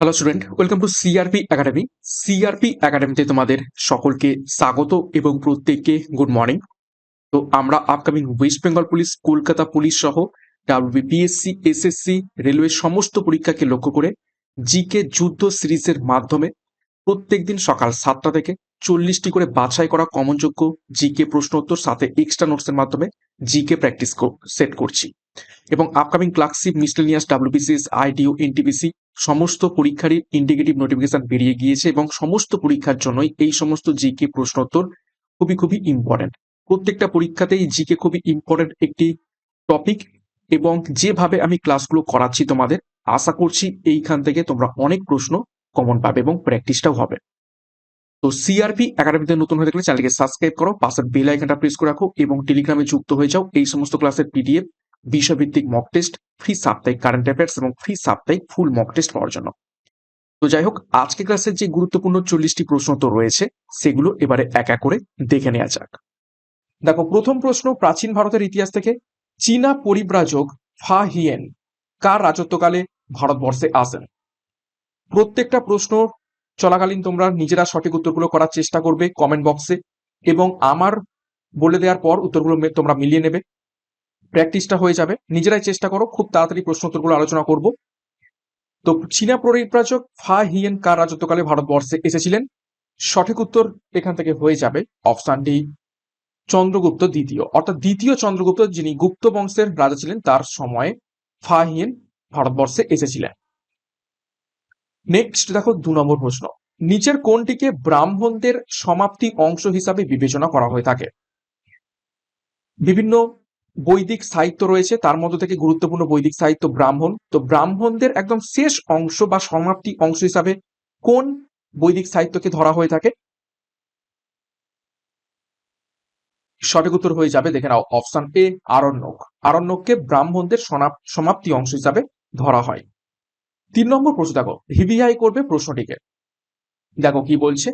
Hello student welcome to CRP academy CRP একাডেমিতে তোমাদের সকলকে স্বাগত এবং প্রত্যেককে গুড মর্নিং তো আমরা upcoming West Bengal police Kolkata police সহ ডাব্লিউবিপিএসসি এসএসসি রেলওয়ে সমস্ত পরীক্ষাকে লক্ষ্য করে জিকে যুদ্ধ সিরিজের মাধ্যমে প্রত্যেকদিন সকাল সাতটা থেকে চল্লিশটি করে বাছাই করা কমনযোগ্য জিকে প্রশ্ন উত্তর সাথে এক্সট্রা নোটসের মাধ্যমে জিকে প্র্যাকটিস সেট করছি। এবং upcoming clerkship miscellaneous WBCS IDO NTPC সমস্ত পরীক্ষারই ইন্ডিকেটিভ নোটিফিকেশন বেরিয়ে গিয়েছে এবং সমস্ত পরীক্ষার জন্যই এই সমস্ত জিকে প্রশ্নোত্তর খুবই খুবই ইম্পর্টেন্ট প্রত্যেকটা পরীক্ষাতেই জিকে খুবই ইম্পর্টেন্ট একটি টপিক এবং যেভাবে আমি ক্লাসগুলো করাচ্ছি তোমাদের, আশা করছি এইখান থেকে তোমরা অনেক প্রশ্ন কমন পাবে এবং প্র্যাকটিসটাও হবে। তো সিআরপি একাডেমিতে নতুন হয়ে থাকলে চ্যানেলকে সাবস্ক্রাইব করো পাশের বেল আইকনটা প্রেস করে রাখো এবং টেলিগ্রামে যুক্ত হয়ে যাও। এই সমস্ত ক্লাসের পিডিএফ বিষয়ভিত্তিক মক টেস্ট ফ্রি সাপ্তাহিক কারেন্ট অ্যাফেয়ার্স এবং ফ্রি সাপ্তাহিক ফুল মক টেস্ট পাওয়ার জন্য। তো যাই হোক আজকে ক্লাসের যে গুরুত্বপূর্ণ চল্লিশটি প্রশ্ন তো রয়েছে, সেগুলো এবারে এক এক করে দেখে নেওয়া যাক। দেখো, প্রথম প্রশ্ন, প্রাচীন ভারতের ইতিহাস থেকে চীনা পরিব্রাজক ফা হিয়েন কার রাজত্বকালে ভারতবর্ষে আসেন? প্রত্যেকটা প্রশ্ন চলাকালীন তোমরা নিজেরা সঠিক উত্তরগুলো করার চেষ্টা করবে কমেন্ট বক্সে এবং আমার বলে দেওয়ার পর উত্তরগুলো তোমরা মিলিয়ে নেবে। প্র্যাকটিসটা হয়ে যাবে। নিজেরাই চেষ্টা করো, খুব তাড়াতাড়ি প্রশ্ন উত্তরগুলো আলোচনা করব। তো চীনা পরিব্রাজক ফা হিয়েন কার রাজত্বকালে ভারতবর্ষে এসেছিলেন। সঠিক উত্তর এখান থেকে হয়ে যাবে অপশন ডি চন্দ্রগুপ্ত দ্বিতীয়। অর্থাৎ দ্বিতীয় চন্দ্রগুপ্ত যিনি গুপ্ত বংশের রাজা ছিলেন, তার সময়ে ফা হিয়েন ভারতবর্ষে এসেছিলেন। নেক্সট দেখো দু নম্বর প্রশ্ন। নিচের কোনটিকে ব্রাহ্মণদের সমাপ্তি অংশ হিসাবে বিবেচনা করা হয়ে থাকে? বিভিন্ন বৈদিক সাহিত্য রয়েছে, তার মধ্যে থেকে গুরুত্বপূর্ণ বৈদিক সাহিত্য ব্রাহ্মণ। তো ব্রাহ্মণদের একদম শেষ অংশ বা সমাপ্তি অংশ হিসাবে কোন বৈদিক সাহিত্যকে ধরা হয়ে থাকে? সঠিক উত্তর হয়ে যাবে, দেখে নাও, অপশন এ, আরণ্যক। আরণ্যককে ব্রাহ্মণদের সমাপ্তি অংশ হিসাবে ধরা হয়। তিন নম্বর প্রশ্ন, দেখো ভিভিআই করবে প্রশ্নটিকে। দেখো কি বলছে,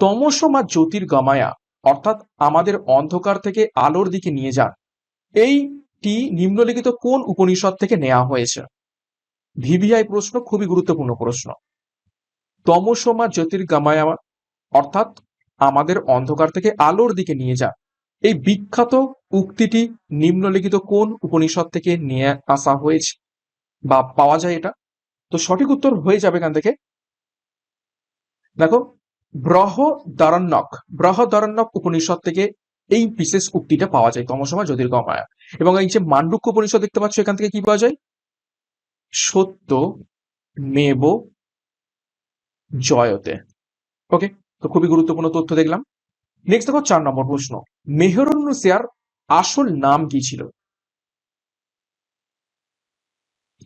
তমস তমসমা জ্যোতির্গমায়া, অর্থাৎ আমাদের অন্ধকার থেকে আলোর দিকে নিয়ে যান। এইটি নিম্নলিখিত কোন উপনিষদ থেকে নেওয়া হয়েছে? ভিভিআই প্রশ্ন খুবই গুরুত্বপূর্ণ প্রশ্ন। তমস তমসমা জ্যোতির্গমায়া, অর্থাৎ আমাদের অন্ধকার থেকে আলোর দিকে নিয়ে যান। এই বিখ্যাত উক্তিটি নিম্নলিখিত কোন উপনিষদ থেকে নিয়ে আসা হয়েছে বা পাওয়া যায় এটা? তো সঠিক উত্তর হয়ে যাবে এখান থেকে। দেখো ব্রহদারণ্যক ব্রহদারণ্যক উপনিষদ থেকে এই বিশেষ উক্তিটা পাওয়া যায় তমসমা জ্যোতির্গমায়া এবং এই যে মান্ডুক্য উপনিষদ দেখতে পাচ্ছ, এখান থেকে কি পাওয়া যায়? সত্য মেব জয়তে। ওকে, তো খুবই গুরুত্বপূর্ণ তথ্য দেখলাম। নেক্সট দেখো, চার নম্বর প্রশ্ন। মেহরুন্নুসিয়ার আসল নাম কি ছিল?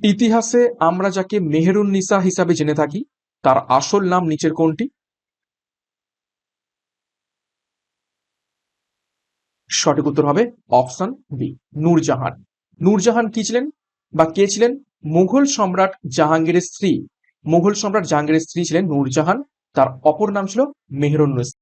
ইতিহাসে আমরা যাকে মেহেরুন্নিসা হিসাবে জেনে থাকি, তার আসল নাম নিচের কোনটি? সঠিক উত্তর হবে অপশন বি, নূরজাহান। নূরজাহান কি ছিলেন বা কে ছিলেন? মুঘল সম্রাট জাহাঙ্গীরের স্ত্রী। মুঘল সম্রাট জাহাঙ্গীরের স্ত্রী ছিলেন নূরজাহান, তার অপর নাম ছিল মেহরুন্নিসা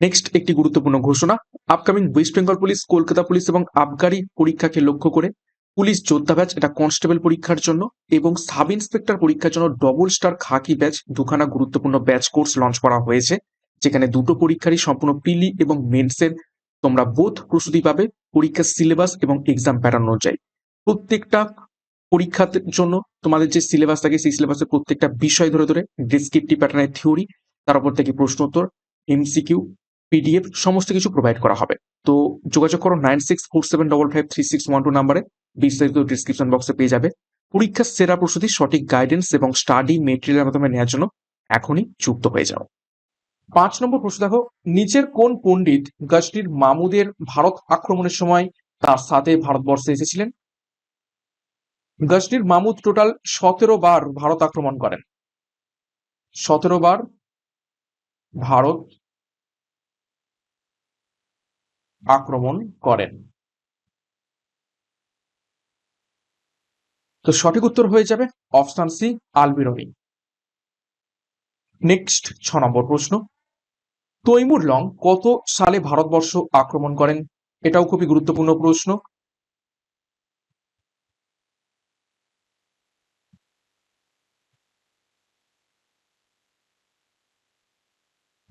নেক্সট একটি গুরুত্বপূর্ণ ঘোষণা, upcoming West Bengal police, Kolkata police এবং আবগারি পরীক্ষাকে লক্ষ্য করে পুলিশ যোদ্ধা ব্যাচ এটা কনস্টেবল পরীক্ষার জন্য এবং সাব ইন্সপেক্টর পরীক্ষার জন্য ডবল স্টার খাকি ব্যাচ দুখানা গুরুত্বপূর্ণ ব্যাচ কোর্স লঞ্চ করা হয়েছে, যেখানে দুটো পরীক্ষারই সম্পূর্ণ পিলি এবং মেন্সের তোমরা বোধ প্রস্তুতি পাবে, পরীক্ষার সিলেবাস এবং এক্সাম প্যাটার্ন অনুযায়ী। প্রত্যেকটা পরীক্ষার জন্য তোমাদের যে সিলেবাস থাকে, সেই সিলেবাসের প্রত্যেকটা বিষয় ধরে ধরে ডিসক্রিপটিভ প্যাটার্নের থিওরি তার উপর থেকে প্রশ্ন উত্তর এমসিকিউ পিডিএফ সমস্ত কিছু প্রোভাইড করা হবে। তো যোগাযোগ করো nine six four seven double five three six one two নাম্বারে বিস্তারিত ডিসক্রিপশন বক্সে পেয়ে যাবে। পরীক্ষার সেরা প্রস্তুতি, সঠিক গাইডেন্স এবং স্টাডি মেটেরিয়ালের মাধ্যমে নেওয়ার জন্য এখনই যুক্ত হয়ে যাও। পাঁচ নম্বর প্রশ্ন দেখো, নিচের কোন পণ্ডিত গজনির মামুদের ভারত আক্রমণের সময় তার সাথে ভারতবর্ষে এসেছিলেন? গজনির মামুদ টোটাল সতেরো বার ভারত আক্রমণ করেন। সতেরো বার ভারত আক্রমণ করেন। তো সঠিক উত্তর হয়ে যাবে অপশন সি আলবিরনি নেক্সট ছ নম্বর প্রশ্ন। তৈমুর লং কত সালে ভারতবর্ষ আক্রমণ করেন? এটাও খুবই গুরুত্বপূর্ণ প্রশ্ন।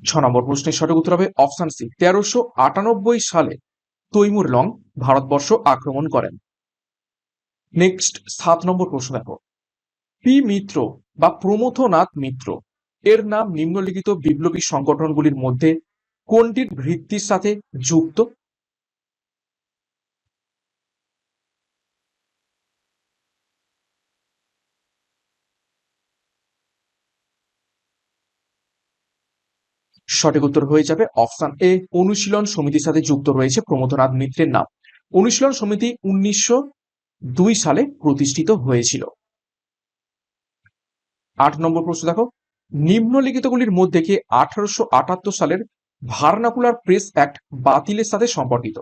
ছ নম্বর প্রশ্নের সঠিক উত্তর হবে অপশন সি, তেরোশো আটানব্বই সালে তৈমুর লং ভারতবর্ষ আক্রমণ করেন। নেক্সট সাত নম্বর প্রশ্ন দেখো। পি মিত্র বা প্রমথনাথ মিত্র, এর নাম নিম্নলিখিত বিপ্লবী সংগঠনগুলির মধ্যে কোনটির ভিত্তির সাথে যুক্ত? সঠিক উত্তর হয়ে যাবে অপশন এ, অনুশীলন সমিতির সাথে যুক্ত রয়েছে প্রমথনাথ মিত্রের নাম। অনুশীলন সমিতি উনিশশো দুই সালে প্রতিষ্ঠিত হয়েছিল। আট নম্বর প্রশ্ন দেখো। নিম্নলিখিতগুলির মধ্যে কে আঠারোশো আটাত্তর সালের ভার্নাকুলার প্রেস অ্যাক্ট বাতিলের সাথে সম্পর্কিত?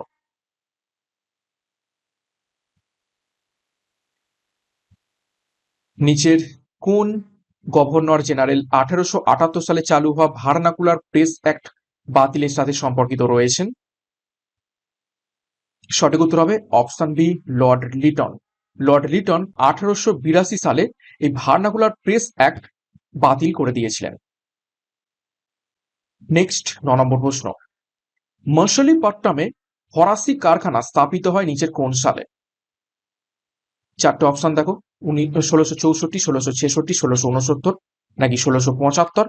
নিচের কোন গভর্নর জেনারেল আঠারোশো আটাত্তর সালে চালু হওয়া ভার্নাকুলার প্রেস অ্যাক্ট বাতিলের সাথে সম্পর্কিত রয়েছেন? সঠিক উত্তর হবে option B, Lord Lytton. Lord Lytton আঠারোশো বিরাশি সালে এই ভার্নাকুলার প্রেস অ্যাক্ট বাতিল করে দিয়েছিলেন। নেক্সট, ন নম্বর প্রশ্ন। মশলিপট্টমে ফরাসি কারখানা স্থাপিত হয় নিচের কোন সালে? চারটে অপশন দেখো। উনি ষোলোশো চৌষট্টি, ষোলোশো ছেষট্টি, ষোলোশো উনসত্তর নাকি ষোলোশো পঁচাত্তর?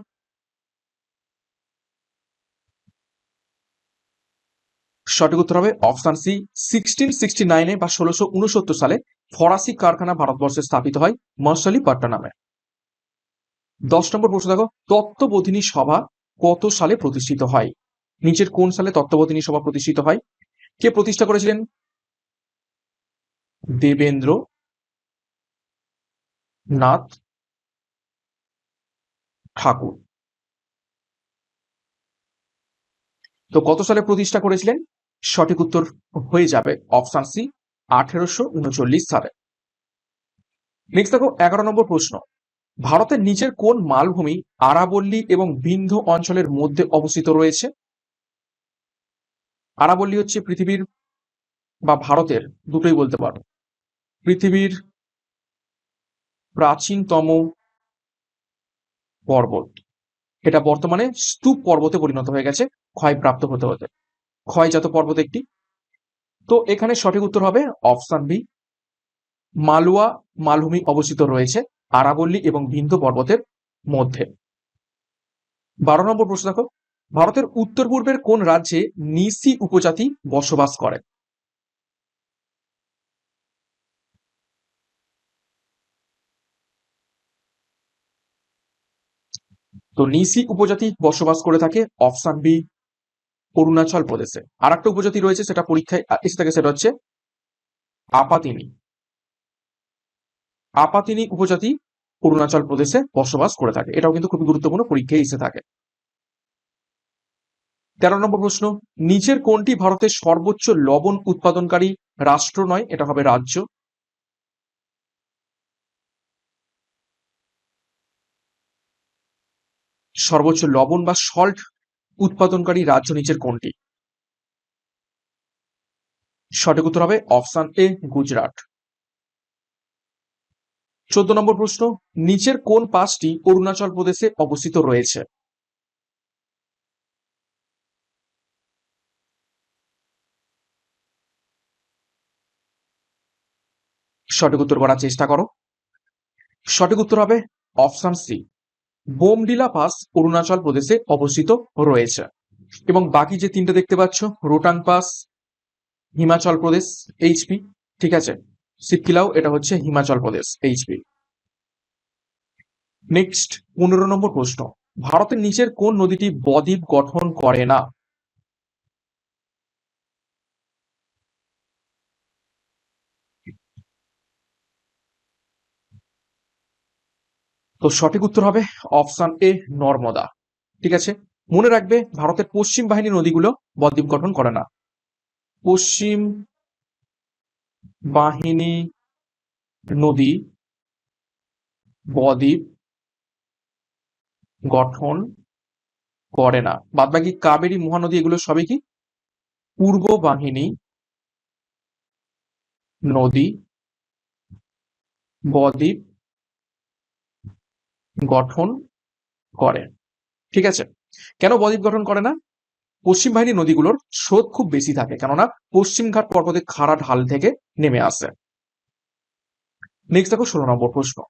সঠিক উত্তর হবে অপশন সি সিক্সটিন সিক্সটি নাইনে বা ষোলোশো উনসত্তর সালে ফরাসি কারখানা ভারতবর্ষে স্থাপিত হয় মশালিপট্টনামে দশ নম্বর প্রশ্ন দেখো, তত্ত্ববোধিনী সভা কত সালে প্রতিষ্ঠিত হয়? নিচের কোন সালে তত্ত্ববোধিনী সভা প্রতিষ্ঠিত হয়? কে প্রতিষ্ঠা করেছিলেন? দেবেন্দ্র নাথ ঠাকুর। তো কত সালে প্রতিষ্ঠা করেছিলেন? সঠিক উত্তর হয়ে যাবে অপশন সি, আঠেরোশো উনচল্লিশ সালে। নেক্সট দেখো, এগারো নম্বর প্রশ্ন। ভারতের নিচের কোন মালভূমি আরাবল্লী এবং বিন্ধ অঞ্চলের মধ্যে অবস্থিত রয়েছে? আরাবল্লী হচ্ছে পৃথিবীর বা ভারতের, দুটোই বলতে পারো। পৃথিবীর প্রাচীনতম পর্বত। এটা বর্তমানে স্তূপ পর্বতে পরিণত হয়ে গেছে, ক্ষয়প্রাপ্ত হতে হতে। ক্ষয়জাত পর্বত একটি। তো এখানে সঠিক উত্তর হবে অপশন বি। মালুয়া, মালভূমি অবস্থিত রয়েছে আরাবল্লী এবং বিন্ধ্য পর্বতের মধ্যে। বারো নম্বর প্রশ্ন দেখো। ভারতের উত্তর পূর্বের কোন রাজ্যে নিসি উপজাতি বসবাস করে? তো নিসি উপজাতি বসবাস করে থাকে অপশন বি অরুণাচল প্রদেশে। আর একটা উপজাতি রয়েছে, সেটা পরীক্ষায় এসে থাকে, সেটা হচ্ছে আপাতিনি। আপাতিনি উপজাতি অরুণাচল প্রদেশে বসবাস করে থাকে। এটাও কিন্তু খুবই গুরুত্বপূর্ণ, পরীক্ষায় এসে থাকে। তেরো নম্বর প্রশ্ন, নিচের কোনটি ভারতের সর্বোচ্চ লবণ উৎপাদনকারী রাষ্ট্র নয়? এটা হবে রাজ্য। সর্বোচ্চ লবণ বা সল্ট উৎপাদনকারী রাজ্য নিচের কোনটি? সঠিক উত্তর হবে অপশন এ, গুজরাট। চোদ্দ নম্বর প্রশ্ন, নিচের কোন পাঁচটি অরুণাচল প্রদেশে অবস্থিত রয়েছে? সঠিক উত্তর করার চেষ্টা করো। সঠিক উত্তর হবে option C. Bomdila pass Arunachal প্রদেশে অবস্থিত রয়েছে। এবং বাকি যে তিনটা দেখতে পাচ্ছ, রোটাং পাস, হিমাচল প্রদেশ এইচপি ঠিক আছে? সিকিলাও এটা হচ্ছে হিমাচল প্রদেশ এইচপি নেক্সট, পনেরো নম্বর প্রশ্ন। ভারতের নিচের কোন নদীটি বদ্বীপ গঠন করে না? তো সঠিক উত্তর হবে অপশন এ, নর্মদা। ঠিক আছে? মনে রাখবে, ভারতের পশ্চিম বাহিনী নদীগুলো বদ্বীপ গঠন করে না। পশ্চিম বাহিনী নদী বদ্বীপ গঠন করে না। বাদ বাকি কাবেরী মহানদী এগুলো সবই কি? পূর্ব বাহিনী নদী বদ্বীপ গঠন করে। ঠিক আছে? কেন বদ্বীপ গঠন করে না? পশ্চিম বাহিনী নদীগুলোর স্রোত খুব বেশি থাকে, কেননা পশ্চিমঘাট পর্বতের খাড়া ঢাল থেকে নেমে আসে। নেক্সট দেখো ষোলো নম্বর প্রশ্ন।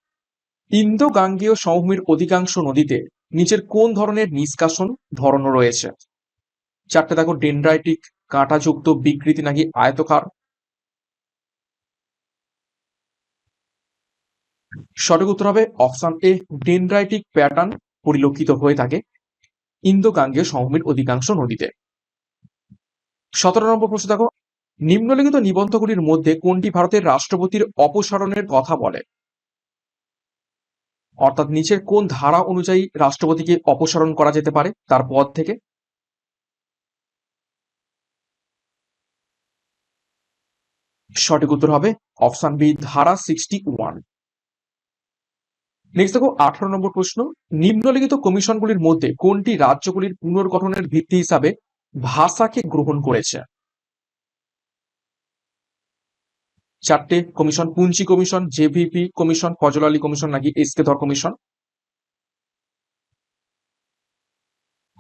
ইন্দো গাঙ্গেয় সমভূমির অধিকাংশ নদীতে নিচের কোন ধরনের নিষ্কাশন ধরন রয়েছে? চারটে দেখো, ডেন্ড্রাইটিক, কাঁটাযুক্ত বিকৃতি নাকি আয়তকার? সঠিক উত্তর হবে অপশন এ, ডেন্ড্রাইটিক প্যাটার্ন পরিলক্ষিত হয়ে থাকে ইন্দো গাঙ্গেয় সমভূমির অধিকাংশ নদীতে। সতেরো নম্বর প্রশ্ন দেখো, নিম্নলিখিত নিবন্ধগুলির মধ্যে কোনটি ভারতের রাষ্ট্রপতির অপসারণের কথা বলে? অর্থাৎ নিচের কোন ধারা অনুযায়ী রাষ্ট্রপতিকে অপসারণ করা যেতে পারে তার পদ থেকে? সঠিক উত্তর হবে অপশন বি, ধারা সিক্সটি ওয়ান। নেক্সট দেখো, আঠারো নম্বর প্রশ্ন। নিম্নলিখিত কমিশনগুলির মধ্যে কোনটি রাজ্যগুলির পুনর্গঠনের ভিত্তি হিসাবে ভাষাকে গ্রহণ করেছে? চারটে, commission Punchhi commission JVP commission Fazal Ali commission নাকি এসকে ধর কমিশন?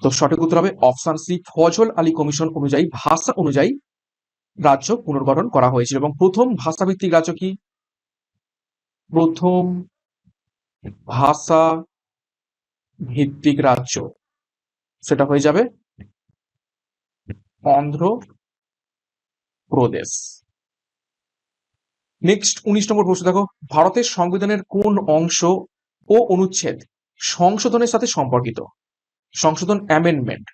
তো সঠিক উত্তর হবে option C Fazal Ali commission অনুযায়ী, ভাষা অনুযায়ী রাজ্য পুনর্গঠন করা হয়েছিল। এবং প্রথম ভাষাভিত্তিক রাজ্য কি? প্রথম ভাষা ভিত্তিক রাজ্য, সেটা হয়ে যাবে অন্ধ্র প্রদেশ নেক্সট উনিশ নম্বর প্রশ্ন, দেখো, ভারতের সংবিধানের কোন অংশ ও অনুচ্ছেদ সংশোধনের সাথে সম্পর্কিত? সংশোধন অ্যামেন্ডমেন্ট।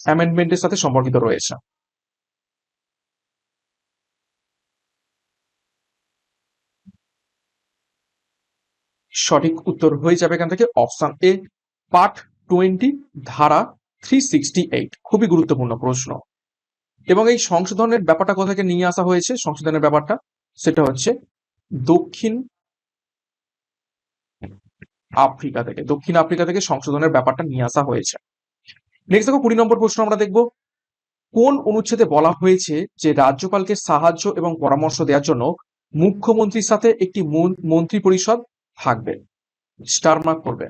অ্যামেন্ডমেন্টের সাথে সম্পর্কিত রয়েছে। সঠিক উত্তর হয়ে যাবে এখান থেকে অপশন এ পার্ট টোয়েন্টি ধারা থ্রি সিক্সটি এইট খুবই গুরুত্বপূর্ণ প্রশ্ন। এবং এই সংশোধনের ব্যাপারটা কোথা থেকে নিয়ে আসা হয়েছে, সংশোধনের ব্যাপারটা, সেটা হচ্ছে দক্ষিণ আফ্রিকা থেকে, দক্ষিণ আফ্রিকা থেকে সংশোধনের ব্যাপারটা নিয়ে আসা হয়েছে। নেক্সট দেখো, কুড়ি নম্বর প্রশ্ন আমরা দেখব। কোন অনুচ্ছেদে বলা হয়েছে যে রাজ্যপালকে সাহায্য এবং পরামর্শ দেওয়ার জন্য মুখ্যমন্ত্রীর সাথে একটি মন্ত্রী পরিষদ থাকবে স্টার মার্ক করবে।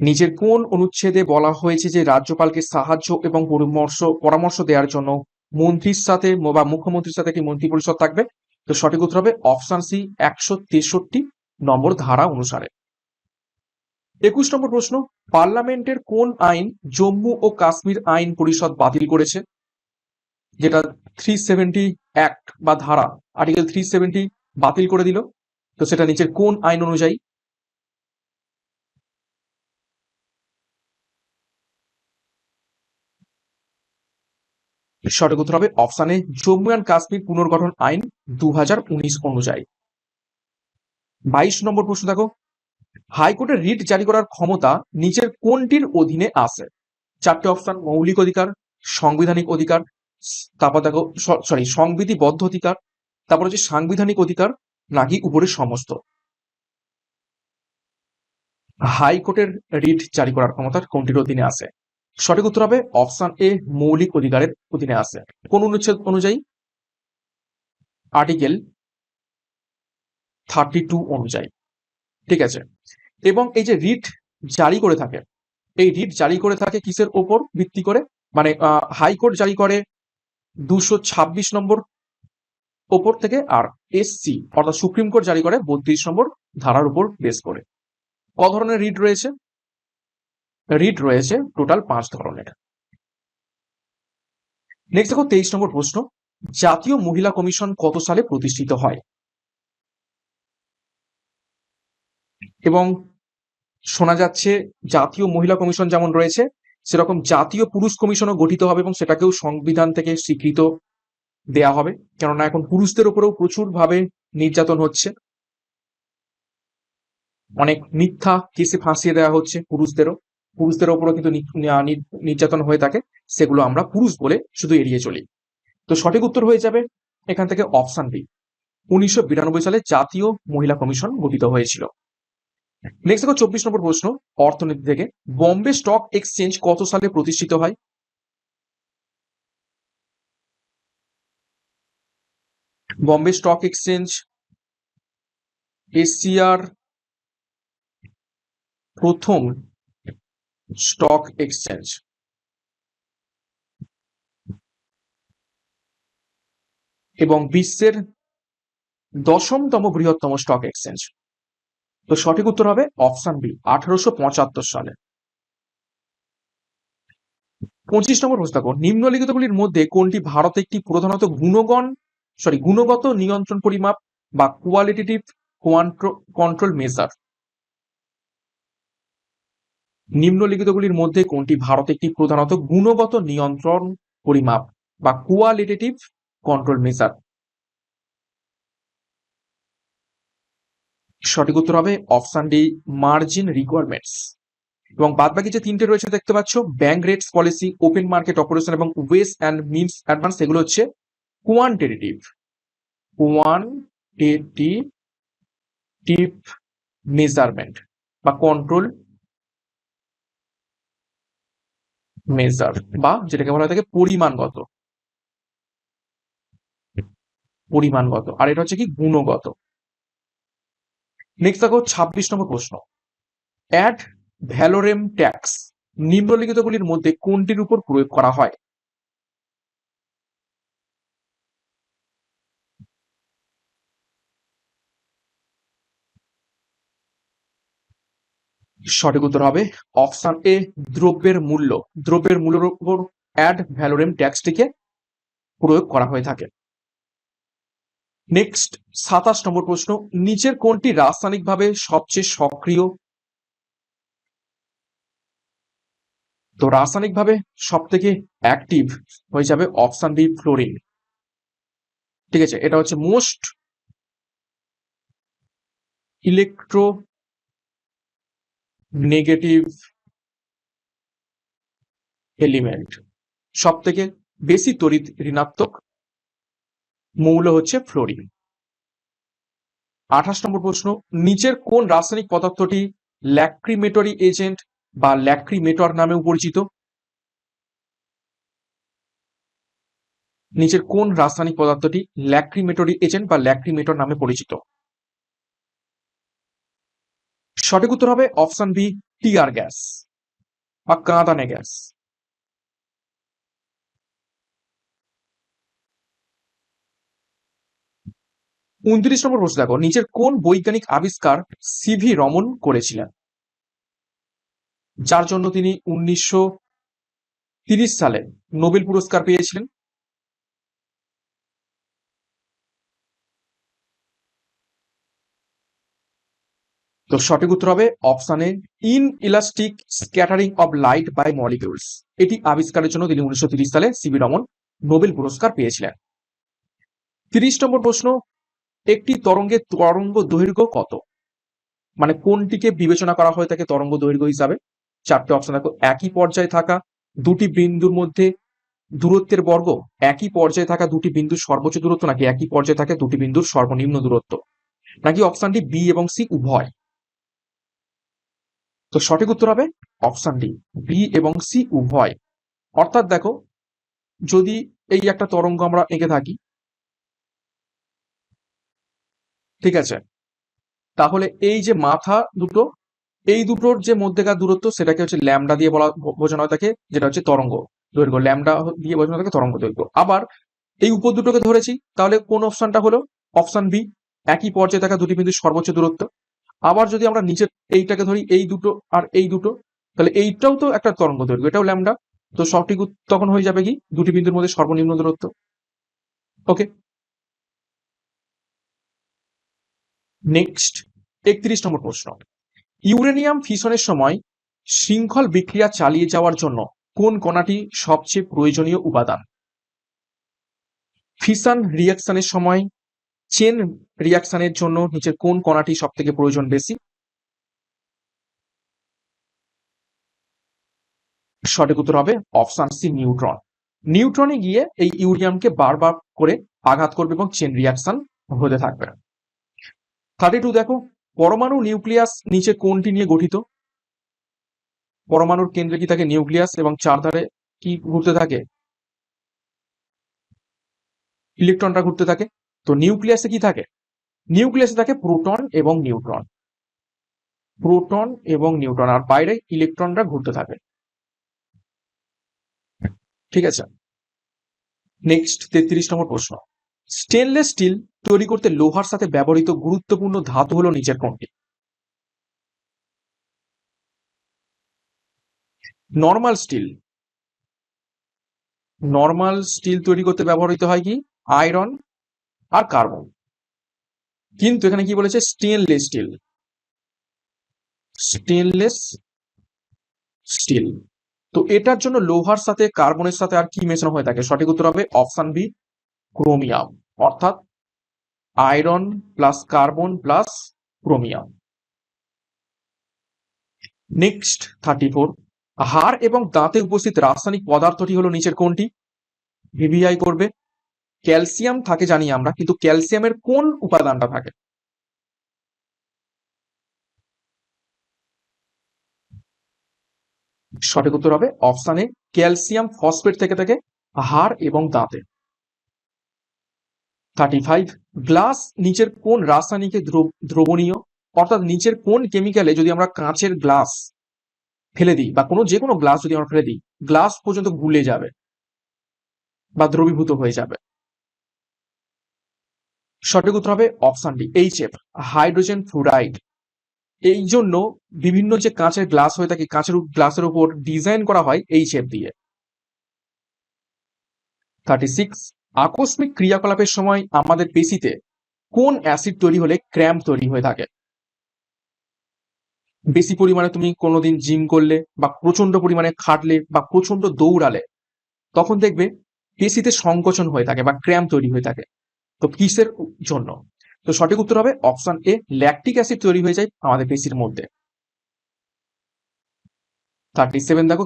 নিচের কোন অনুচ্ছেদে বলা হয়েছে যে রাজ্যপালকে সাহায্য এবং পরামর্শ পরামর্শ দেওয়ার জন্য মন্ত্রীর সাথে বা মুখ্যমন্ত্রীর সাথে একটি মন্ত্রী পরিষদ থাকবে? তো সঠিক উত্তর হবে অপশন সি একশো তেষট্টি নম্বর ধারা অনুসারে। একুশ নম্বর প্রশ্ন, পার্লামেন্টের কোন আইন জম্মু ও কাশ্মীর আইন পরিষদ বাতিল করেছে? যেটা থ্রি সেভেন্টি অ্যাক্ট বা ধারা আর্টিকেল থ্রি সেভেন্টি বাতিল করে দিল। তো সেটা নিচের কোন আইন অনুযায়ী? সঠিক উত্তর হবে অপশানে জম্মু অ্যান্ড কাশ্মীর পুনর্গঠন আইন দু অনুযায়ী। বাইশ নম্বর প্রশ্ন দেখো। হাইকোর্টের রিট জারি করার ক্ষমতা নিচের কোনটির অধীনে আছে? চারটে অপশন, মৌলিক অধিকার, সাংবিধানিক অধিকার, তারপর দেখো সরি সংবিধিবদ্ধ অধিকার তারপর হচ্ছে সাংবিধানিক অধিকার নাকি উপরের সমস্ত। হাইকোর্টের রিট জারি করার ক্ষমতা কোনটির অধীনে আছে। সঠিক উত্তর হবে অপশন এ, মৌলিক অধিকারের অধীনে আছে। কোন অনুচ্ছেদ অনুযায়ী? আর্টিকেল থার্টি টু অনুযায়ী। ঠিক আছে। এবং এই যে রিট জারি করে থাকে, এই রিট জারি করে থাকে কিসের ওপর ভিত্তি করে? মানে হাইকোর্ট জারি করে দুশো ছাব্বিশ নম্বর ওপর থেকে আর এসসি অর্থাৎ সুপ্রিম কোর্ট জারি করে বত্রিশ নম্বর ধারার উপর বেস করে। ক ধরনের রিট রয়েছে? রিট রয়েছে টোটাল পাঁচ ধরনের। নেক্সট দেখো তেইশ নম্বর প্রশ্ন, জাতীয় মহিলা কমিশন কত সালে প্রতিষ্ঠিত হয়? এবং শোনা যাচ্ছে জাতীয় মহিলা কমিশন যেমন রয়েছে, সেরকম জাতীয় পুরুষ কমিশনও গঠিত হবে এবং সেটাকেও সংবিধান থেকে স্বীকৃত দেয়া হবে। কেননা এখন পুরুষদের উপরেও প্রচুর ভাবে নির্যাতন হচ্ছে। অনেক মিথ্যা কেসে ফাঁসিয়ে দেওয়া হচ্ছে পুরুষদেরও। পুরুষদের ওপরও কিন্তু নির্যাতন হয়ে থাকে। সেগুলো আমরা পুরুষ বলে শুধু এড়িয়ে চলি। তো সঠিক উত্তর হয়ে যাবে এখান থেকে অপশন বি। উনিশশো বিরানব্বই সালে জাতীয় মহিলা কমিশন গঠিত হয়েছিল। নেক্সট দেখো চব্বিশ নম্বর প্রশ্ন। অর্থনীতি থেকে বম্বে স্টক এক্সচেঞ্জ কত সালে প্রতিষ্ঠিত হয়? বম্বে স্টক এক্সচেঞ্জ এশিয়ার প্রথম স্টক এক্সচেঞ্জ এবং বিশ্বের দশমতম বৃহত্তম স্টক এক্সচেঞ্জ তো সঠিক উত্তর হবে অপশন বি আঠারোশো পঁচাত্তর সালে। পঁচিশ নম্বর প্রশ্ন নিম্নলিখিতগুলির মধ্যে কোনটি ভারতে একটি প্রধানত গুণগণ সরি গুণগত নিয়ন্ত্রণ পরিমাপ বা কোয়ালিটেটিভ কন্ট্রোল মেজার নিম্নলিখিতগুলির মধ্যে কোনটি ভারত একটি প্রধানত গুণগত নিয়ন্ত্রণ পরিমাপ বা কোয়ালিটেটিভ কন্ট্রোল মেজার সঠিক উত্তর হবে অপশন ডি মার্জিন রিকোয়ারমেন্টস এবং বাদ বাকি যে তিনটে রয়েছে, দেখতে পাচ্ছ bank rates policy open market operation এবং ওয়েস অ্যান্ড মিনস অ্যাডভান্স এগুলো হচ্ছে কোয়ান্টিটেটিভ কোয়ান্টিটেটিভ মেজারমেন্ট বা কন্ট্রোল মেজার বা যেটাকে বলা থাকে পরিমাণগত। পরিমাণগত। আর এটা হচ্ছে কি গুণগত। নেক্সট দেখো ছাব্বিশ নম্বর প্রশ্ন। অ্যাড ভ্যালোরেম ট্যাক্স নিম্নলিখিতগুলির মধ্যে কোনটির উপর প্রয়োগ করা হয়? সঠিক উত্তর হবে অপশন এ দ্রব্যের মূল্য। দ্রব্যের মূল্যের উপর অ্যাড ভ্যালোরেম ট্যাক্সটিকে প্রয়োগ করা হয়ে থাকে। নেক্সট সাতাশ নম্বর প্রশ্ন, নিচের কোনটি রাসায়নিকভাবে সবচেয়ে সক্রিয়? তো রাসায়নিকভাবে সব থেকে অ্যাক্টিভ হয়ে যাবে অপশন বি ফ্লোরিন ঠিক আছে, এটা হচ্ছে মোস্ট ইলেকট্রো নেগেটিভ এলিমেন্ট সব থেকে বেশি তড়িৎ ঋণাত্মক মৌল হচ্ছে ফ্লোরিন। আঠাশ নম্বর প্রশ্ন, নিচের কোন রাসায়নিক পদার্থটি ল্যাক্রিমেটরি এজেন্ট বা ল্যাক্রিমেটর নামেও পরিচিত? নিচের কোন রাসায়নিক পদার্থটি ল্যাক্রিমেটরি এজেন্ট বা ল্যাক্রিমেটর নামে পরিচিত? সঠিক উত্তর হবে অপশন বি, টিয়ার গ্যাস বা কাঁদানে গ্যাস। উনত্রিশ নম্বর প্রশ্ন দেখো, নিচের কোন বৈজ্ঞানিক আবিষ্কার সিভি রমন করেছিলেন? যার জন্য তিনি উনিশশো সালে নোবেল পুরস্কার পেয়েছিলেন। তো সঠিক উত্তর হবে অপশানে inelastic scattering of light by molecules. এটি আবিষ্কারের জন্য তিনি উনিশশো তিরিশ সালে সিবি রমন নোবেল পুরস্কার পেয়েছিলেন। তিরিশ নম্বর প্রশ্ন, একটি তরঙ্গের তরঙ্গ দৈর্ঘ্য কত? মানে কোনটিকে বিবেচনা করা হয় থাকে তরঙ্গ দৈর্ঘ্য হিসাবে? চারটে অপশন দেখো, একই পর্যায়ে থাকা দুটি বিন্দুর মধ্যে দূরত্বের বর্গ, একই পর্যায়ে থাকা দুটি বিন্দুর সর্বোচ্চ দূরত্ব নাকি একই পর্যায়ে থাকে দুটি বিন্দুর সর্বনিম্ন দূরত্ব? নাকি অপশনটি বি এবং সি উভয়? তো সঠিক উত্তর হবে অপশন ডি বি এবং সি উভয়। অর্থাৎ দেখো, যদি এই একটা তরঙ্গ আমরা এঁকে থাকি, ঠিক আছে? তাহলে এই যে মাথা দুটো, এই দুটোর যে মধ্যেকার দূরত্ব সেটাকে হচ্ছে ল্যামডা দিয়ে বলা বোঝানো হয় থাকে যেটা হচ্ছে তরঙ্গ দৈর্ঘ্য। ল্যামডা দিয়ে বোঝানো থাকে তরঙ্গ দৈর্ঘ্য। আবার এই উপর দুটোকে ধরেছি, তাহলে কোন অপশনটা হলো? অপশন বি একই পর্যায়ে থাকা দুটি বিন্দুর সর্বোচ্চ দূরত্ব। আবার যদি আমরা নিচের এইটাকে ধরি, এই দুটো আর এই দুটো, তাহলে এইটাও তো একটা তরঙ্গ দৈর্ঘ্য, এটাও ল্যামডা। তো সঠিক তখন হয়ে যাবে কি? দুটি বিন্দুর মধ্যে সর্বনিম্ন দূরত্ব। ওকে নেক্সট একত্রিশ নম্বর প্রশ্ন। ইউরেনিয়াম ফিশনের সময় শৃঙ্খল বিক্রিয়া চালিয়ে যাওয়ার জন্য কোন কণাটি সবচেয়ে প্রয়োজনীয় উপাদান? ফিশন রিয়াকশনের সময় চেন রিয়াকশনের জন্য নিচের কোন কণাটি সব থেকে প্রয়োজন বেশি? সঠিক উত্তর হবে অপশন সি নিউট্রন নিউট্রনে গিয়ে এই ইউরিয়ামকে বারবার করে আঘাত করবে এবং চেন রিয়াকশন হতে থাকবে। থার্টি টু দেখো, পরমাণু নিউক্লিয়াস নিচে কোনটি নিয়ে গঠিত? পরমাণুর কেন্দ্রে কি থাকে নিউক্লিয়াস এবং চারধারে কি ঘুরতে থাকে? ইলেকট্রনটা ঘুরতে থাকে। তো নিউক্লিয়াসে কি থাকে? নিউক্লিয়াসে থাকে প্রোটন এবং নিউট্রন। প্রোটন এবং নিউট্রন আর বাইরে ইলেকট্রনরা ঘুরতে থাকে। ঠিক আছে? নেক্সট তেত্রিশ নম্বর প্রশ্ন। স্টেনলেস স্টিল তৈরি করতে লোহার সাথে ব্যবহৃত গুরুত্বপূর্ণ ধাতু হলো নিচের কোনটি নর্মাল স্টিল নর্মাল স্টিল তৈরি করতে ব্যবহৃত হয় কি? আয়রন আর কার্বন। কিন্তু এখানে কি বলেছে? Stainless steel. Stainless steel. তো এটার জন্য লোহার সাথে, কার্বনের সাথে আর কি মেশানো হয়ে থাকে সঠিক উত্তর হবে অপশন বি, ক্রোমিয়াম। অর্থাৎ iron plus carbon plus chromium. Next thirty four. হাড় এবং দাঁতে উপস্থিত রাসায়নিক পদার্থটি হলো নিচের কোনটি? ভিভিআই করবে। ক্যালসিয়াম থাকে জানি আমরা, কিন্তু ক্যালসিয়ামের কোন উপাদানটা থাকে? সঠিক উত্তর হবে অপশানে ক্যালসিয়াম ফসফেট থেকে থাকে হাড় এবং দাঁতে। থার্টি ফাইভ গ্লাস নিচের কোন রাসায়নিকে দ্রব- দ্রবণীয়? অর্থাৎ নিচের কোন কেমিক্যালে যদি আমরা কাঁচের গ্লাস ফেলে দিই, বা কোনো যে কোনো গ্লাস যদি আমরা ফেলে দিই, গ্লাস পর্যন্ত গুলে যাবে বা দ্রবীভূত হয়ে যাবে। সঠিক উত্তর হবে option D H F hydrogen fluoride এই জন্য বিভিন্ন যে কাঁচের গ্লাস হয়ে থাকে, কাঁচের গ্লাসের উপর ডিজাইন করা হয় এইচ এফ দিয়ে। থার্টি সিক্স আকস্মিক ক্রিয়াকলাপের সময় আমাদের পেশিতে কোন অ্যাসিড তৈরি হলে ক্র্যাম্প তৈরি হয়ে থাকে? বেশি পরিমাণে তুমি কোনোদিন জিম করলে বা প্রচণ্ড পরিমাণে খাটলে বা প্রচণ্ড দৌড়ালে, তখন দেখবে পেশিতে সংকোচন হয়ে থাকে বা ক্র্যাম্প তৈরি হয়ে থাকে। তো কিসের জন্য? তো সঠিক উত্তর হবে অপশন এ ল্যাকটিক অ্যাসিড তৈরি হয়ে যায় আমাদের পেশির মধ্যে। থার্টি সেভেন দেখো,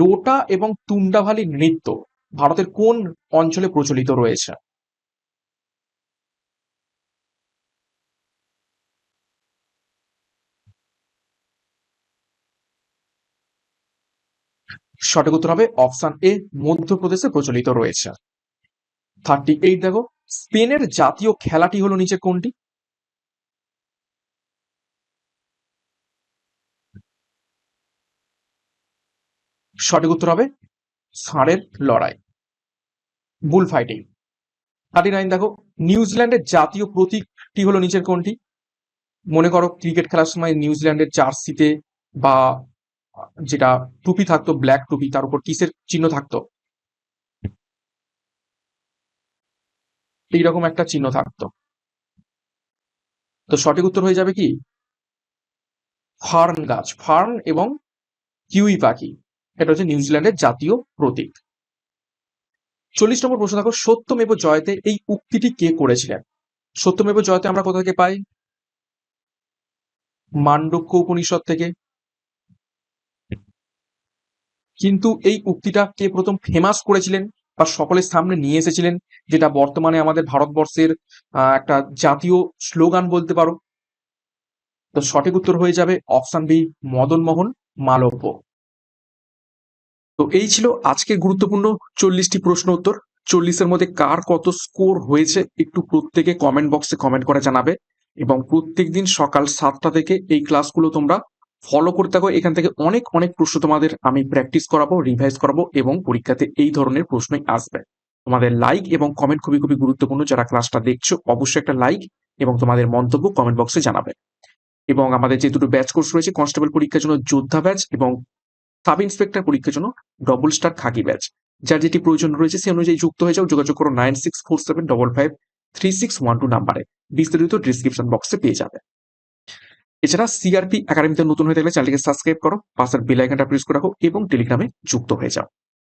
লোটা এবং তুন্ডাভালি নৃত্য ভারতের কোন অঞ্চলে প্রচলিত রয়েছে? সঠিক উত্তর হবে অপশন এ মধ্যপ্রদেশে প্রচলিত রয়েছে। থার্টি এইট দেখো স্পেনের জাতীয় খেলাটি হলো নিচে কোনটি? সঠিক উত্তর হবে ষাঁড়ের লড়াই বুল ফাইটিং থার্টি নাইন, দেখো, নিউজিল্যান্ডের জাতীয় প্রতীকটি হলো নিচের কোনটি? মনে করো, ক্রিকেট খেলার সময় নিউজিল্যান্ডের জার্সিতে বা যেটা টুপি থাকতো, ব্ল্যাক টুপি, তার উপর কিসের চিহ্ন থাকতো? এইরকম একটা চিহ্ন থাকতো। তো সঠিক উত্তর হয়ে যাবে কি? ফার্ন গাছ, ফার্ন এবং কিউই পাখি, এটা হচ্ছে নিউজিল্যান্ডের জাতীয় প্রতীক। চল্লিশ নম্বর প্রশ্ন দেখো, সত্যমেব জয়তে এই উক্তিটি কে করেছিলেন? সত্যমেব জয়তে আমরা কোথা থেকে পাই? মান্ডক্য উপনিষদ থেকে। কিন্তু এই উক্তিটা কে প্রথম ফেমাস করেছিলেন বা সকলের সামনে নিয়ে এসেছিলেন? যেটা বর্তমানে আমাদের ভারতবর্ষের একটা জাতীয় স্লোগান বলতে পারো। তো সঠিক উত্তর হয়ে যাবে অপশন বি, মদন মোহন, মালব্য। তো এই ছিল আজকে গুরুত্বপূর্ণ চল্লিশটি প্রশ্ন উত্তর। চল্লিশের মধ্যে কার কত স্কোর হয়েছে একটু প্রত্যেকে কমেন্ট বক্সে কমেন্ট করে জানাবে। এবং প্রত্যেক দিন সকাল সাতটা থেকে এই ক্লাসগুলো তোমরা ফলো করতে থাকো। এখান থেকে অনেক অনেক প্রশ্ন তোমাদের আমি প্র্যাকটিস করাবো রিভাইজ করাবো এবং পরীক্ষাতে এই ধরনের প্রশ্নই আসবে। তোমাদের লাইক এবং কমেন্ট খুবই খুবই গুরুত্বপূর্ণ। যারা ক্লাসটা দেখছ, অবশ্যই একটা লাইক এবং তোমাদের মন্তব্য কমেন্ট বক্সে জানাবে। এবং আমাদের যে দুটো ব্যাচ কোর্স রয়েছে কনস্টেবল পরীক্ষার জন্য যোদ্ধা ব্যাচ এবং সাব ইন্সপেক্টর পরীক্ষার জন্য ডবল স্টার খাকি ব্যাচ যার যেটি প্রয়োজন রয়েছে সে অনুযায়ী যুক্ত হয়ে যাও, যোগাযোগ করো nine six four seven double five three six one two নাম্বারে বিস্তারিত ডিসক্রিপশন বক্সে পেয়ে যাবে। এছাড়া সিআরপি একাডেমিতে নতুন হয়ে থাকলে চ্যানেলকে সাবস্ক্রাইব করো, পাশের বেল আইকনটা প্রেস করে রাখো এবং টেলিগ্রামে যুক্ত হয়ে যাও।